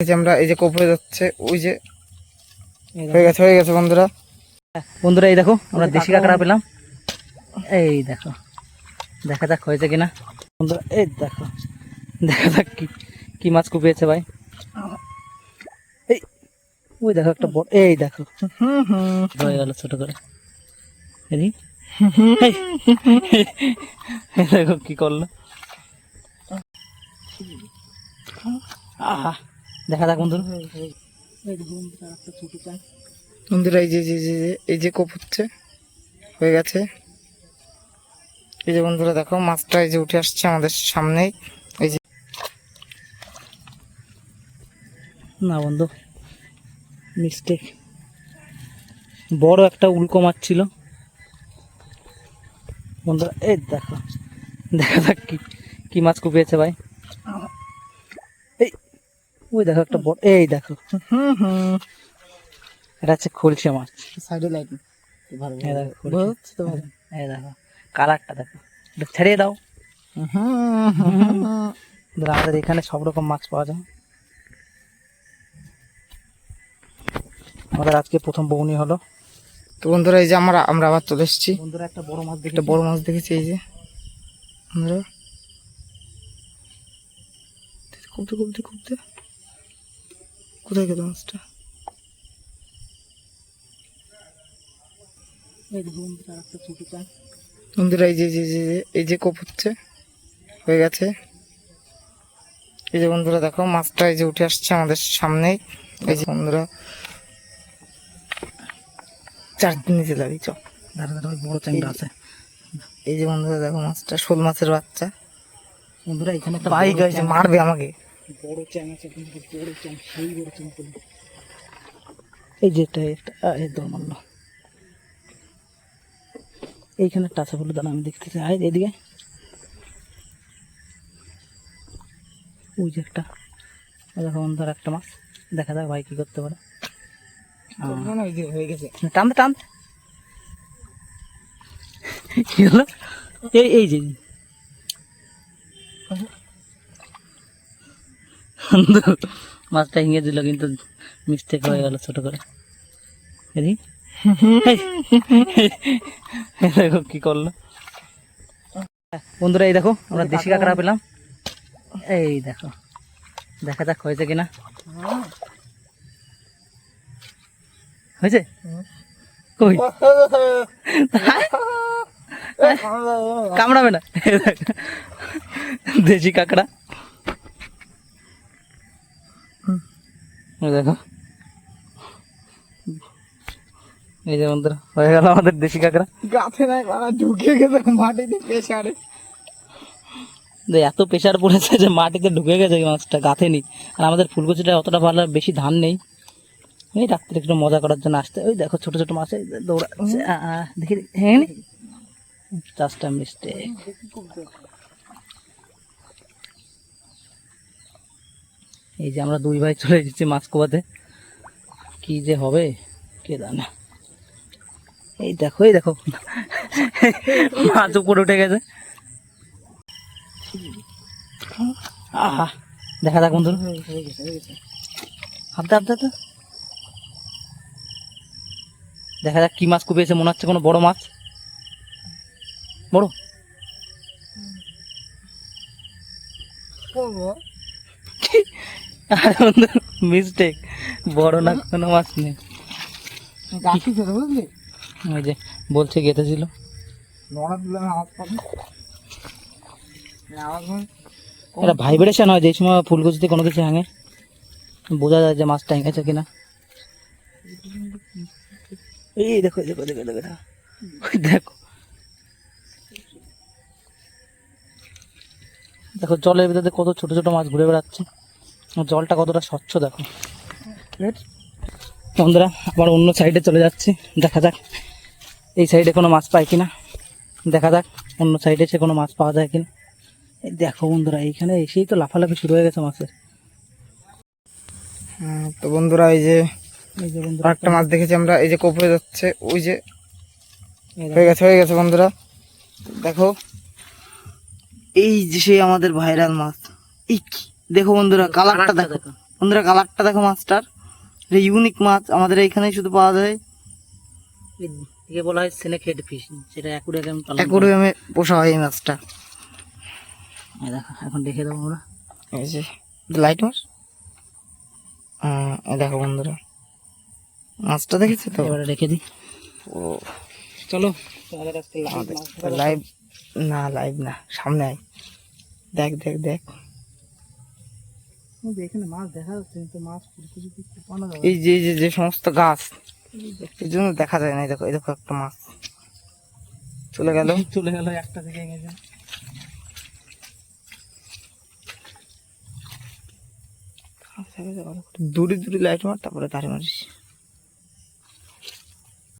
এই যে আমরা এই যে কোপ হয়ে যাচ্ছে ওই যে হয়ে গেছে হয়ে গেছে বন্ধুরা। বন্ধুরা এই দেখো আমরা দেশি কাঁকড়া পেলাম। এই দেখো দেখা যাক হয়েছে কিনা। বন্ধুরা এই দেখো দেখা যাক কি কি মাছ কুপিয়েছে ভাই। এই ওই দেখো একটা বড় এই দেখো। হয়ে গেল ছোট করে। এই দেখো কি করল। আহা। দেখা যাক বন্ধুরা এই বন্ধুরা একটা ছোট চাই। বন্ধুরা এই যে যে যে এই যে কোপ হচ্ছে হয়ে গেছে। এই যে বন্ধুরা দেখো মাছটা এই যে উঠে আসছে আমাদের সামনেই। এই যে না বন্ধু মিস্টেক বড় একটা উল্কো মাছ ছিল। বন্ধুরা এই দেখো দেখা যাক কি কি মাছ কুপিয়েছে ভাই। ওই দেখো একটা বড় এই দেখো। হুম হুম এটা হচ্ছে খলসে মাছ। সাইডে লাইট ভালো। এই দেখো কালারটা ছেড়ে দাও। আমাদের এখানে সব রকম মাছ পাওয়া যায়। আমাদের আজকে প্রথম বৌনি হলো। তো বন্ধুরা এই যে আমরা আমরা আবার চলে এসেছি। বন্ধুরা একটা বড় মাছ একটা বড় মাছ দেখেছি এই যে। খুবতে খুবতে কোথায় গেল মাছটা? বন্ধুরা এই যে যে যে এই যে কোপ হচ্ছে হয়ে গেছে। এই যে বন্ধুরা দেখো মাছটা এই যে উঠে আসছে আমাদের সামনেই এই যে বন্ধুরা চার দিন নিচে দাঁড়িয়ে চ দাঁড়া দাঁড়া বড় চ্যাংটা আছে। এই যে বন্ধুরা দেখো মাছটা শোল মাছের বাচ্চা। বন্ধুরা এখানে মারবে আমাকে। বড় চ্যাং আছে কিন্তু বড় চ্যাং সেই বড় চ্যাং। এই যেটা এই দর মারলো। এইখানে আছে বলে দাঁড়া আমি দেখতেছি। আয় এদিকে ওই যে একটা ওই দেখো বন্ধুরা একটা মাছ। দেখা যাক ভাই কি করতে পারে। হয়ে গেছে। টানতে টানতে। কি হলো? এই এই যে মাছটা হিঙে দিল, কিন্তু মিস্টেক হয়ে গেল ছোট করে। দেখো কি করল। বন্ধুরা, এই দেখো, আমরা দেশি কাঁকড়া পেলাম। এই দেখো, দেখা যাক হয়েছে কিনা। হয়েছে? কই? কামড়াবে না। দেশি কাঁকড়া। দেখো। এই যে বন্ধুরা হয়ে গেল আমাদের দেশি কাঁকড়া। গাছে নাই বাবা ঢুকে গেছে মাটিতে পেশারে যে এত প্রেশার পড়েছে যে মাটিতে ঢুকে গেছে মাছটা গাঁথেনি আর আমাদের ফুলকপিটা অতটা ভালো বেশি ধান নেই। এই রাত্রে একটু মজা করার জন্য আসতে। ওই দেখো ছোট ছোট মাছ দৌড়াচ্ছে। আ, দেখি হ্যাঁ নি? চাষটা মিস্টেক এই যে আমরা দুই ভাই চলে এসেছি মাছ কোবাতে কি যে হবে, কে জানে। এই দেখো এই দেখো। মাছ উপরে উঠে গেছে। আহা, দেখা যাক বন্ধু। হাতে হাতে হাতে দেখা যাক কি মাছ কুপিয়েছে, মনে হচ্ছে কোনো বড় মাছ। বড়? আরে বন্ধু মিস্টেক বড় না কোনো মাছ নেই। ওই যে বলছে গেঁথেছিল। হয় এটা ভাইব্রেশন হয় যে সময় ফুলকপিতে কোনো কিছু হাঙে বোঝা যায় যে মাছটা হেঙেছে কিনা। এই দেখো দেখো দেখো দেখো দেখো। দেখো। দেখো জলের ভিতরে কত ছোট ছোট মাছ ঘুরে বেড়াচ্ছে। জলটা কতটা স্বচ্ছ দেখো। বন্ধুরা আবার অন্য সাইডে চলে যাচ্ছি। দেখা যাক এই সাইডে কোনো মাছ পাই কিনা। দেখা যাক অন্য সাইডে সে কোনো মাছ পাওয়া যায় কিনা। এই দেখো বন্ধুরা এইখানে এসেই তো লাফালাফি শুরু হয়ে গেছে মাছের। হ্যাঁ, তো বন্ধুরা এই যে এই যে বন্ধুরা আরেকটা মাছ দেখেছি আমরা। এই যে কোপ হয়ে যাচ্ছে ওই যে হয়ে গেছে হয়ে গেছে বন্ধুরা। দেখো এই যে সেই আমাদের ভাইরাল মাছ। এই কি- দেখো বন্ধুরা কালারটা দেখো। বন্ধুরা কালারটা দেখো মাছটার এটা ইউনিক মাছ আমাদের এইখানেই শুধু পাওয়া যায়। একে বলা হয় সেনেক হেড ফিশ সেটা অ্যাকুরিয়ামে পালন করা। অ্যাকোরিয়ামে পোষা হয় এই মাছটা এই দেখো এখন দেখে দেবো আমরা। এই যে লাইট মাছ দেখো বন্ধুরা। মাছটা দেখেছ তো? এবারে রেখে দিই। ও। চলো লাইভ না লাইভ না সামনে আয়। দেখ দেখ দেখ। এখানে মাছ দেখা যাচ্ছে কিন্তু মাছ কিছু কিছু পাওয়া যাবে। এই যে যে যে সমস্ত গাছ এই জন্য দেখা যায় না দেখো এই দেখো একটা মাছ। চলে গেল। চলে গেল একটা থেকে গেছে দূরে দূরে লাইট মার তারপরে ধারে মারিস।